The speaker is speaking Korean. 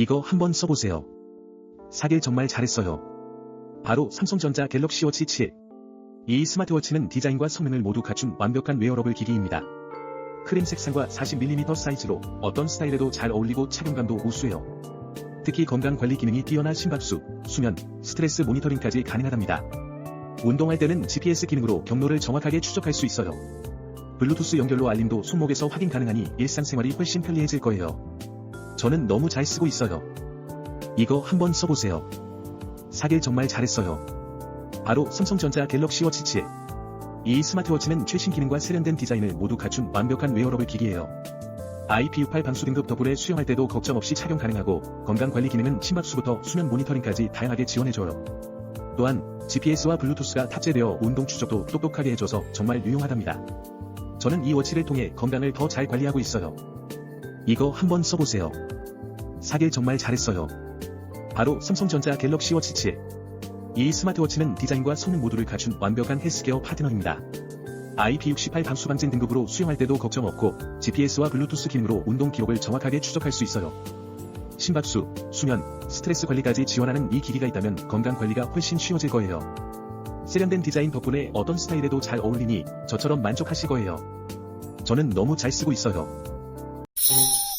이거 한번 써보세요. 사길 정말 잘했어요. 바로 삼성전자 갤럭시 워치 7. 이 스마트워치는 디자인과 성능을 모두 갖춘 완벽한 웨어러블 기기입니다. 크림 색상과 40mm 사이즈로 어떤 스타일에도 잘 어울리고 착용감도 우수해요. 특히 건강관리 기능이 뛰어난 심박수, 수면, 스트레스 모니터링까지 가능하답니다. 운동할 때는 GPS 기능으로 경로를 정확하게 추적할 수 있어요. 블루투스 연결로 알림도 손목에서 확인 가능하니 일상생활이 훨씬 편리해질 거예요. 저는 너무 잘 쓰고 있어요. 이거 한번 써보세요. 사길 정말 잘했어요. 바로 삼성전자 갤럭시 워치 7. 이 스마트워치는 최신 기능과 세련된 디자인을 모두 갖춘 완벽한 웨어러블 기기예요. IP68 방수 등급 덕분에 수영할 때도 걱정 없이 착용 가능하고 건강관리 기능은 심박수부터 수면 모니터링까지 다양하게 지원해줘요. 또한 GPS와 블루투스가 탑재되어 운동 추적도 똑똑하게 해줘서 정말 유용하답니다. 저는 이 워치를 통해 건강을 더 잘 관리하고 있어요. 이거 한번 써보세요. 사길 정말 잘했어요. 바로 삼성전자 갤럭시 워치 7. 이 스마트워치는 디자인과 성능 모두를 갖춘 완벽한 헬스케어 파트너입니다. IP68 방수 방진 등급으로 수영할 때도 걱정 없고 GPS와 블루투스 기능으로 운동 기록을 정확하게 추적할 수 있어요. 심박수, 수면, 스트레스 관리까지 지원하는 이 기기가 있다면 건강 관리가 훨씬 쉬워질 거예요. 세련된 디자인 덕분에 어떤 스타일에도 잘 어울리니 저처럼 만족하실 거예요. 저는 너무 잘 쓰고 있어요. you